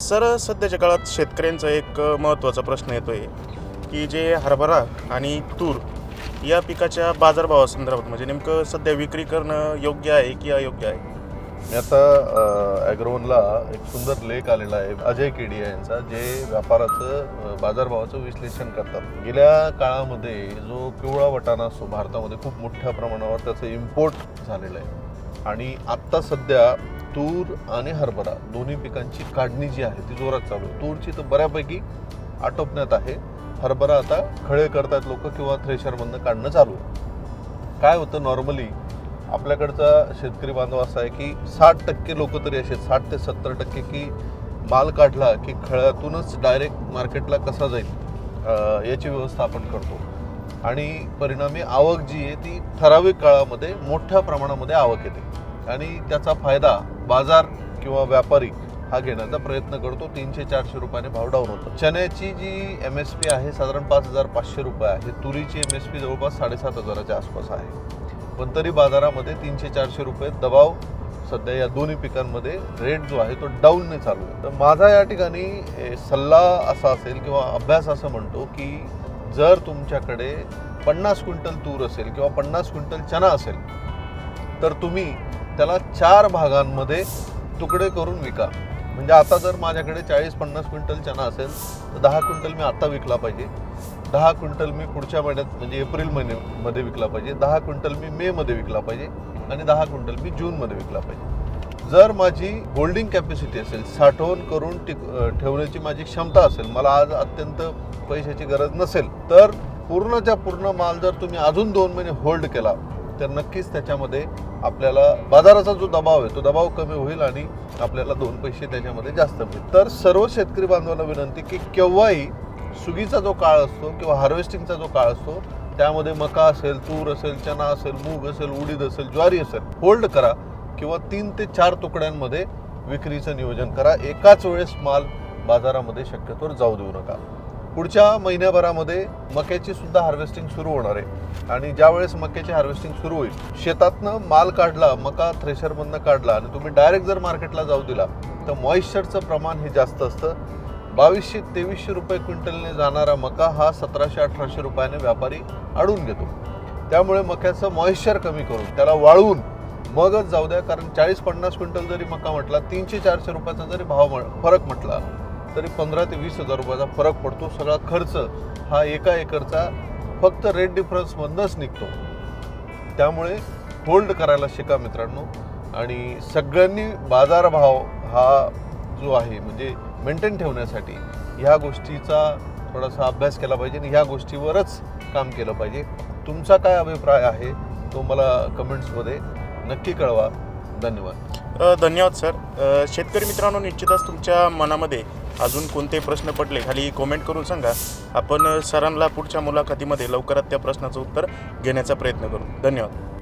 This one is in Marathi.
सर सध्याच्या काळात शेतकऱ्यांचा एक महत्त्वाचा प्रश्न येतो आहे की जे हरभरा आणि तूर या पिकाच्या बाजारभावासंदर्भात म्हणजे नेमकं सध्या विक्री करणं योग्य आहे की अयोग्य आहे? मी आता ॲग्रोनला एक सुंदर लेख आलेला आहे अजय केडिया यांचा जे व्यापाराचं बाजारभावाचं विश्लेषण करतात. गेल्या काळामध्ये जो पिवळा वटाणा असतो भारतामध्ये खूप मोठ्या प्रमाणावर त्याचं इम्पोर्ट झालेलं आहे. आणि आत्ता सध्या तूर आणि हरभरा दोन्ही पिकांची काढणी जी आहे ती जोरात चालू आहे. तूरची तर बऱ्यापैकी आटोपण्यात आहे. हरभरा आता खळे करतात लोक किंवा थ्रेशरमधनं काढणं चालू आहे. काय होतं नॉर्मली आपल्याकडचा शेतकरी बांधव असा आहे की साठ टक्के लोक तरी असे साठ ते सत्तर टक्के की माल काढला की खळ्यातूनच डायरेक्ट मार्केटला कसा जाईल याची व्यवस्था आपण करतो. आणि परिणामी आवक जी आहे ती ठराविक काळामध्ये मोठ्या प्रमाणामध्ये आवक येते. आणि त्याचा फायदा बाजार किंवा व्यापारी हा घेण्याचा प्रयत्न करतो. तीनशे चारशे रुपयाने भाव डाऊन होतो. चण्याची जी एम एस पी आहे साधारण पाच हजार पाचशे रुपये आहे. तुरीची एम एस पी जवळपास साडेसात हजाराच्या आसपास आहे. पण तरी बाजारामध्ये तीनशे चारशे रुपये दबाव सध्या या दोन्ही पिकांमध्ये रेट जो आहे तो डाऊनने चालू आहे. तर माझा या ठिकाणी सल्ला असा असेल किंवा अभ्यास असं म्हणतो की जर तुमच्याकडे पन्नास क्विंटल तूर असेल किंवा पन्नास क्विंटल चना असेल तर तुम्ही त्याला चार भागांमध्ये तुकडे करून विका. म्हणजे आता जर माझ्याकडे चाळीस पन्नास क्विंटल चना असेल तर दहा क्विंटल मी आत्ता विकला पाहिजे. दहा क्विंटल मी पुढच्या महिन्यात म्हणजे एप्रिल महिन्यामध्ये विकला पाहिजे. दहा क्विंटल मी मेमध्ये विकला पाहिजे आणि दहा क्विंटल मी जूनमध्ये विकला पाहिजे. जर माझी होल्डिंग कॅपॅसिटी असेल साठवण करून टिक ठेवण्याची माझी क्षमता असेल मला आज अत्यंत पैशाची गरज नसेल तर पूर्णच्या पूर्ण माल जर तुम्ही अजून दोन महिने होल्ड केला तर नक्कीच त्याच्यामध्ये आपल्याला बाजाराचा जो दबाव आहे तो दबाव कमी होईल आणि आपल्याला दोन पैसे त्याच्यामध्ये जास्त मिळतील. तर सर्व शेतकरी बांधवांना विनंती की केव्हाही सुगीचा जो काळ असतो किंवा हार्वेस्टिंगचा जो काळ असतो त्यामध्ये मका असेल तूर असेल चना असेल मूग असेल उडीद असेल ज्वारी असेल होल्ड करा किंवा तीन ते चार तुकड्यांमध्ये विक्रीचं नियोजन करा. एकाच वेळेस माल बाजारामध्ये शक्यतोवर जाऊ देऊ नका. पुढच्या महिन्याभरामध्ये मक्याची सुद्धा हार्वेस्टिंग सुरू होणार आहे. आणि ज्या वेळेस मक्याची हार्वेस्टिंग सुरू होईल शेतातनं माल काढला मका थ्रेशरमधनं काढला आणि तुम्ही डायरेक्ट जर मार्केटला जाऊ दिला तर मॉइश्चरचं प्रमाण हे जास्त असतं. बावीसशे तेवीसशे रुपये क्विंटलने जाणारा मका हा सतराशे अठराशे रुपयाने व्यापारी अडून घेतो. त्यामुळे मक्याचं मॉइश्चर कमी करून त्याला वाळवून मगच जाऊ द्या कारण चाळीस पन्नास क्विंटल जरी मका म्हटला तीनशे चारशे रुपयाचा जरी भाव फरक म्हटला तरी पंधरा ते वीस हजार रुपयाचा फरक पडतो. सगळा खर्च हा एका एकरचा फक्त रेट डिफरन्समधनंच निघतो. त्यामुळे होल्ड करायला शिका मित्रांनो. आणि सगळ्यांनी बाजारभाव हा जो आहे म्हणजे मेंटेन ठेवण्यासाठी ह्या गोष्टीचा थोडासा अभ्यास केला पाहिजे आणि ह्या गोष्टीवरच काम केलं पाहिजे. तुमचा काय अभिप्राय आहे तो मला कमेंट्समध्ये नक्की कळवा. धन्यवाद. धन्यवाद सर. शेतकरी मित्रांनो निश्चितच तुमच्या मनामध्ये अजून कोणते प्रश्न पडले खाली कॉमेंट करून सांगा. आपण सरांना पुढच्या मुलाखतीमध्ये लवकरात त्या प्रश्नाचं उत्तर घेण्याचा प्रयत्न करू. धन्यवाद.